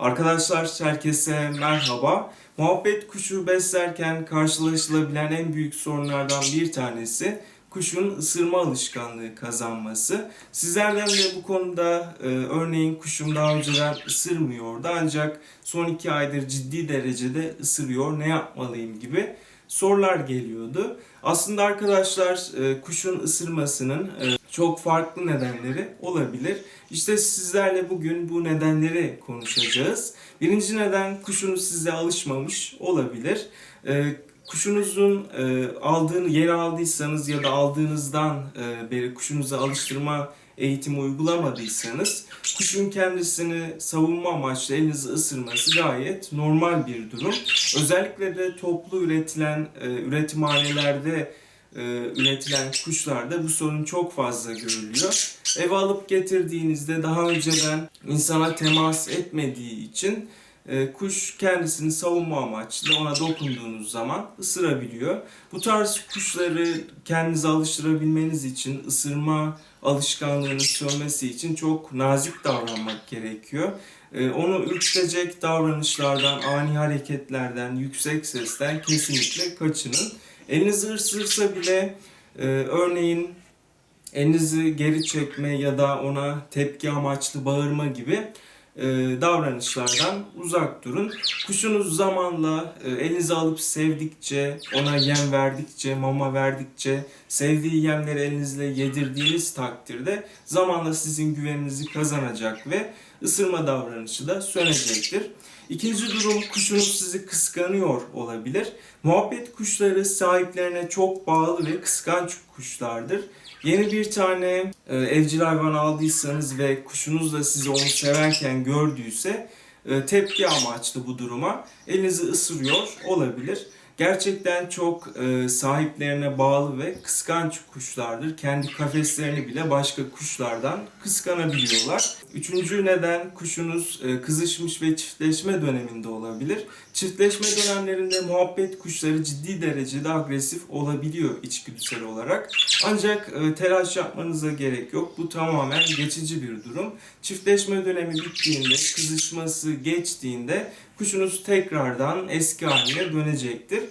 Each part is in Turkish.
Arkadaşlar herkese merhaba. Muhabbet kuşu beslerken karşılaşılabilen en büyük sorunlardan bir tanesi kuşun ısırma alışkanlığı kazanması. Sizlerden de bu konuda e, örneğin kuşum daha önceden ısırmıyordu ancak son iki aydır ciddi derecede ısırıyor ne yapmalıyım gibi sorular geliyordu. Aslında arkadaşlar e, kuşun ısırmasının e, çok farklı nedenleri olabilir. İşte sizlerle bugün bu nedenleri konuşacağız. Birinci neden kuşunuz size alışmamış olabilir. E, Kuşunuzun e, aldığını yeri aldıysanız ya da aldığınızdan e, beri kuşunuza alıştırma eğitimi uygulamadıysanız kuşun kendisini savunma amaçlı elinizi ısırması gayet normal bir durum. Özellikle de toplu üretilen e, üretimhanelerde e, üretilen kuşlarda bu sorun çok fazla görülüyor. Eve alıp getirdiğinizde daha önceden insana temas etmediği için e, kuş kendisini savunma amaçlı ona dokunduğunuz zaman ısırabiliyor. Bu tarz kuşları kendinize alıştırabilmeniz için ısırma alışkanlığının sönmesi için çok nazik davranmak gerekiyor. E, Onu ürkütecek davranışlardan, ani hareketlerden, yüksek sesten kesinlikle kaçının. Elinizi ısırsa bile e, örneğin elinizi geri çekme ya da ona tepki amaçlı bağırma gibi e, davranışlardan uzak durun. Kuşunuz zamanla e, elinize alıp sevdikçe, ona yem verdikçe, mama verdikçe, sevdiği yemleri elinizle yedirdiğiniz takdirde zamanla sizin güveninizi kazanacak ve ısırma davranışı da sönecektir. İkinci durum kuşunuz sizi kıskanıyor olabilir. Muhabbet kuşları sahiplerine çok bağlı ve kıskanç kuşlardır. Yeni bir tane e, evcil hayvan aldıysanız ve kuşunuz da sizi onu severken gördüyse e, tepki amaçlı bu duruma elinizi ısırıyor olabilir. Gerçekten çok e, sahiplerine bağlı ve kıskanç kuşlardır. Kendi kafeslerini bile başka kuşlardan kıskanabiliyorlar. Üçüncü neden kuşunuz e, kızışmış ve çiftleşme döneminde olabilir. Çiftleşme dönemlerinde muhabbet kuşları ciddi derecede agresif olabiliyor içgüdüsel olarak. Ancak e, telaş yapmanıza gerek yok. Bu tamamen geçici bir durum. Çiftleşme dönemi bittiğinde, kızışması geçtiğinde kuşunuz tekrardan eski haline dönecektir.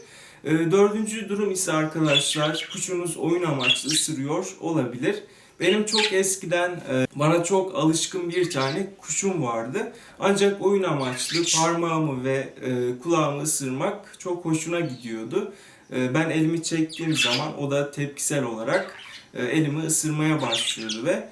E, Dördüncü durum ise arkadaşlar kuşunuz oyun amaçlı ısırıyor olabilir. Benim çok eskiden e, bana çok alışkın bir tane kuşum vardı. Ancak oyun amaçlı parmağımı ve e, kulağımı ısırmak çok hoşuna gidiyordu. E, Ben elimi çektiğim zaman o da tepkisel olarak elimi ısırmaya başlıyordu ve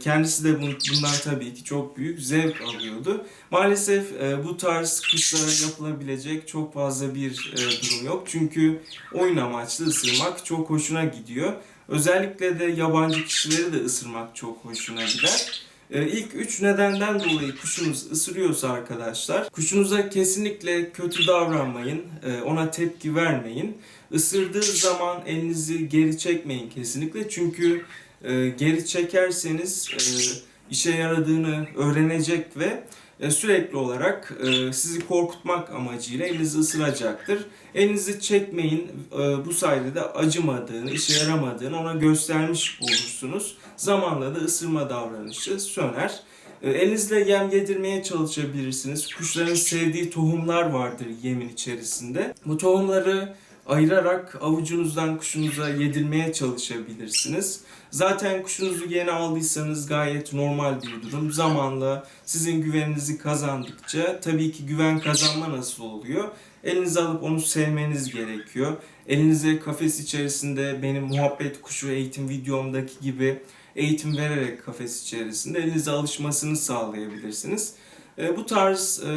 kendisi de bun- bundan tabii ki çok büyük zevk alıyordu. Maalesef e, bu tarz kuşlara yapılabilecek çok fazla bir e, durum yok. Çünkü oyun amaçlı ısırmak çok hoşuna gidiyor. Özellikle de yabancı kişileri de ısırmak çok hoşuna gider. Ee, İlk üç nedenden dolayı kuşunuz ısırıyorsa arkadaşlar, kuşunuza kesinlikle kötü davranmayın, e, ona tepki vermeyin. Isırdığı zaman elinizi geri çekmeyin kesinlikle çünkü e, geri çekerseniz e, işe yaradığını öğrenecek ve e, sürekli olarak sizi korkutmak amacıyla elinizi ısıracaktır. Elinizi çekmeyin. Bu sayede de acımadığını, işe yaramadığını ona göstermiş olursunuz. Zamanla da ısırma davranışı söner. Elinizle yem yedirmeye çalışabilirsiniz. Kuşların sevdiği tohumlar vardır yemin içerisinde. Bu tohumları ayırarak avucunuzdan kuşunuza yedirmeye çalışabilirsiniz. Zaten kuşunuzu yeni aldıysanız gayet normal bir durum. Zamanla sizin güveninizi kazandıkça tabii ki güven kazanma nasıl oluyor? Elinize alıp onu sevmeniz gerekiyor. Elinize kafes içerisinde benim muhabbet kuşu eğitim videomdaki gibi eğitim vererek kafes içerisinde elinize alışmasını sağlayabilirsiniz. E, bu tarz e,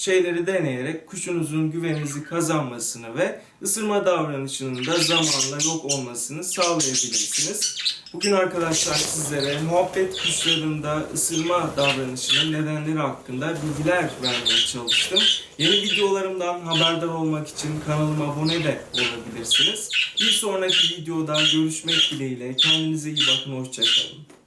şeyleri deneyerek kuşunuzun güveninizi kazanmasını ve ısırma davranışının da zamanla yok olmasını sağlayabilirsiniz. Bugün arkadaşlar sizlere muhabbet kuşlarında ısırma davranışının nedenleri hakkında bilgiler vermeye çalıştım. Yeni videolarımdan haberdar olmak için kanalıma abone de olabilirsiniz. Bir sonraki videoda görüşmek dileğiyle. Kendinize iyi bakın. Hoşçakalın.